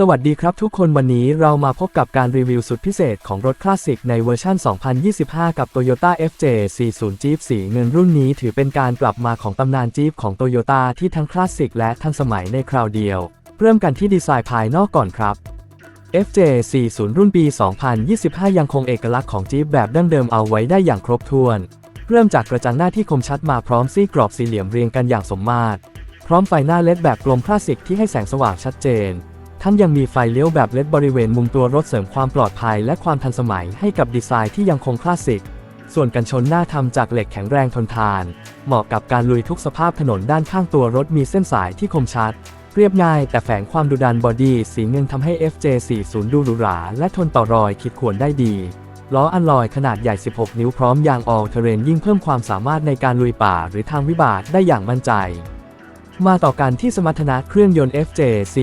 สวัสดีครับทุกคนวันนี้เรามาพบกับการรีวิวสุดพิเศษของรถคลาสสิกในเวอร์ชัน2025 กับ Toyota FJ40 Jeep สีเงินรุ่นนี้ถือเป็นการกลับมาของตำนาน Jeep ของ Toyota ที่ทั้งคลาสสิกและทันสมัยในคราวเดียว เริ่มกันที่ดีไซน์ภายนอกก่อนครับ FJ40 รุ่นปี 2025 ยังคงเอกลักษณ์ของ Jeep แบบดั้งเดิมเอาไว้ได้อย่างครบถ้วน เริ่มจากกระจังหน้าที่คมชัดมาพร้อมซี่กรอบสี่เหลี่ยมเรียงกันอย่างสมมาตร พร้อมไฟหน้าเลดแบบกลมคลาสสิกที่ให้แสงสว่างชัดเจน ทั้งยังมีไฟเลี้ยวแบบเลดบริเวณมุมตัวรถเสริมความปลอดภัยและความทันสมัยให้กับดีไซน์ที่ยังคงคลาสสิก ส่วนกันชนหน้าทำจากเหล็กแข็งแรงทนทาน เหมาะกับการลุยทุกสภาพถนนด้านข้างตัวรถมีเส้นสายที่คมชัด เรียบง่ายแต่แฝงความดุดันบอดี้สีเงินทำให้ FJ40 ดูหรูหราและทนต่อรอยขีดข่วนได้ดี ล้ออันลอยขนาดใหญ่ 16 นิ้วพร้อมยางออลเทเรนยิ่งเพิ่มความสามารถในการลุยป่าหรือทางวิบากได้อย่างมั่นใจ มาต่อกันที่สมรรถนะเครื่องยนต์ FJ40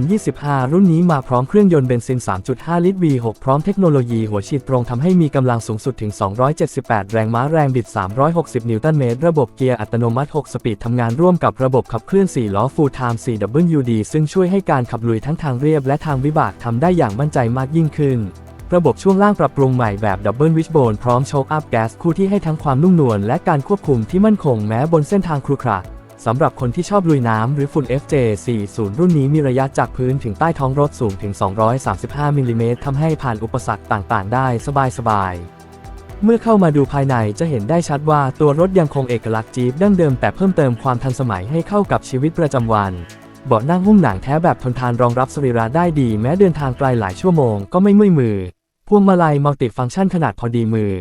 2025 รุ่นนี้มาพร้อมเครื่องยนต์เบนซิน 3.5 ลิตร V6 พร้อมเทคโนโลยีหัวฉีดตรงทำให้มีกำลังสูงสุดถึง 278 แรงม้าแรงบิด 360 นิวตันเมตร ระบบเกียร์อัตโนมัติ 6 สปีดทำงานร่วมกับระบบขับเคลื่อน 4 ล้อ Full Time 4WD ซึ่งช่วยให้การขับลุยทั้งทางเรียบและทางวิบากทำได้อย่างมั่นใจมากยิ่งขึ้น ระบบช่วงล่างปรับปรุงใหม่แบบ Double Wishbone พร้อมโชคอัพแก๊สคู่ที่ให้ทั้งความนุ่มนวลและการควบคุมที่มั่นคงแม้บนเส้นทางครุขระสำหรับคนที่ชอบลุยน้ำหรือฝุ่น FJ40 รุ่นนี้มีระยะจากพื้นถึงใต้ท้องรถสูงถึง 235 มิลลิเมตรทำให้ผ่านอุปสรรคต่างๆ ได้สบายๆ เมื่อเข้ามาดูภายในจะเห็นได้ชัดว่าตัวรถยังคงเอกลักษณ์จี๊ปดั้งเดิมแต่เพิ่มเติมความทันสมัยให้เข้ากับชีวิตประจำวันเบาะนั่งหุ้มหนังแท้แบบทนทานรองรับสรีระได้ดี แม้เดินทางไกลหลายชั่วโมงก็ไม่เมื่อยมือ พวงมาลัยมัลติฟังก์ชันขนาดพอดีมือ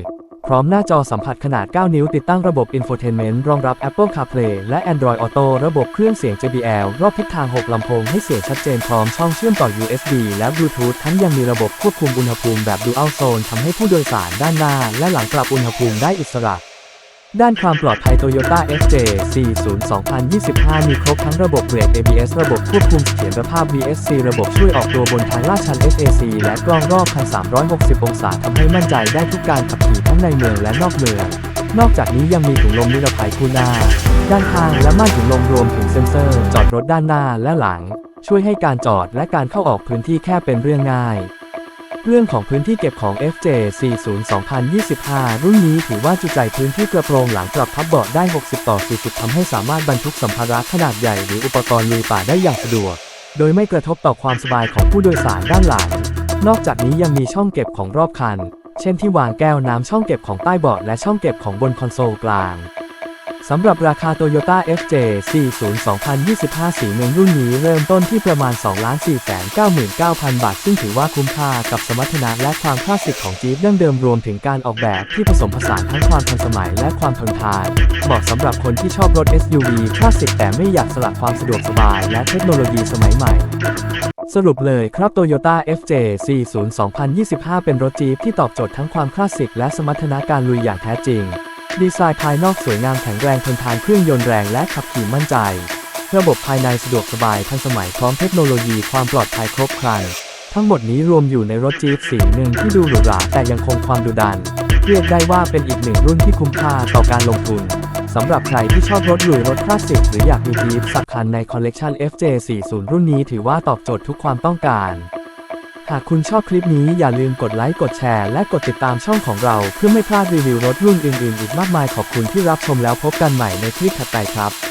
พร้อมหน้าจอสัมผัสขนาด 9 นิ้วติดตั้งระบบ Infotainment รองรับ Apple CarPlay และ Android Auto ระบบเครื่องเสียง JBL รอบทิศทาง 6 ลำโพงให้เสียงชัดเจนพร้อมช่องเชื่อมต่อ USB และ Bluetooth ทั้งยังมีระบบควบคุมอุณหภูมิแบบ Dual Zone ทำให้ผู้โดยสารด้านหน้า และหลังปรับอุณหภูมิได้อิสระ ด้านความปลอดภัย Toyota FJ40 2025 มีครบทั้งระบบเบรก ABS ระบบควบคุมเสถียรภาพ VSC ระบบช่วยออกตัวบนทางลาดชัน SAC และกล้องรอบคัน 360 องศาทำให้มั่นใจได้ทุกการขับขี่ทั้งในเมืองและนอกเมือง นอกจากนี้ยังมีถุงลมนิรภัยคู่หน้า ด้านข้างและม่านถุงลมรวมถึงเซ็นเซอร์ จอดรถด้านหน้าและหลัง ช่วยให้การจอดและการเข้าออกพื้นที่แค่เป็นเรื่องง่าย เรื่องของพื้นที่เก็บของ FJ40 2025 รุ่นนี้ถือว่าจุใจพื้นที่กระโปรงหลังปรับพับเบาะได้ 60 ต่อ 40 ทำให้สามารถบรรทุกสัมภาระขนาดใหญ่หรืออุปกรณ์ลุยป่าได้อย่างสะดวก โดยไม่กระทบต่อความสบายของผู้โดยสารด้านหลัง นอกจากนี้ยังมีช่องเก็บของรอบคัน เช่นที่วางแก้วน้ำช่องเก็บของใต้เบาะและช่องเก็บของบนคอนโซลกลาง สำหรับราคา Toyota FJ40 2025 สีเงินรุ่นนี้เริ่มต้นที่ประมาณ 2,499,000 บาท ซึ่งถือว่าคุ้มค่ากับสมรรถนะและความคลาสสิกของจี๊ปดั้งเดิมรวมถึงการออกแบบที่ผสมผสานทั้งความทันสมัยและความทนทาน เหมาะสำหรับคนที่ชอบรถ SUV คลาสสิกแต่ไม่อยากสละความสะดวกสบายและเทคโนโลยีสมัยใหม่สรุปเลยครับ Toyota FJ40 2025 เป็นรถจี๊ปที่ตอบโจทย์ทั้งความคลาสสิกและสมรรถนะการลุยอย่างแท้จริง ดีไซน์ภายนอกสวยงามแข็งแรงทนทานเครื่องยนต์แรงและขับขี่มั่นใจ ระบบภายในสะดวกสบายทันสมัยพร้อมเทคโนโลยีความปลอดภัยครบครัน ทั้งหมดนี้รวมอยู่ในรถจี๊ปสีหนึ่งที่ดูหรูหราแต่ยังคงความดุดัน เรียกได้ว่าเป็นอีกหนึ่งรุ่นที่คุ้มค่าต่อการลงทุนสำหรับใครที่ชอบรถหรูรถคลาสสิกหรืออยากมีจี๊ปสักคันในคอลเลกชัน FJ40 รุ่นนี้ถือว่าตอบโจทย์ทุกความต้องการ หากคุณชอบคลิปนี้อย่าลืมกดไลค์กดแชร์และกดติดตามช่องของเรา เพื่อไม่พลาดรีวิวรถรุ่นอื่นๆ อีกมากมายขอบคุณที่รับชมแล้วพบกันใหม่ในคลิปถัดไปครับ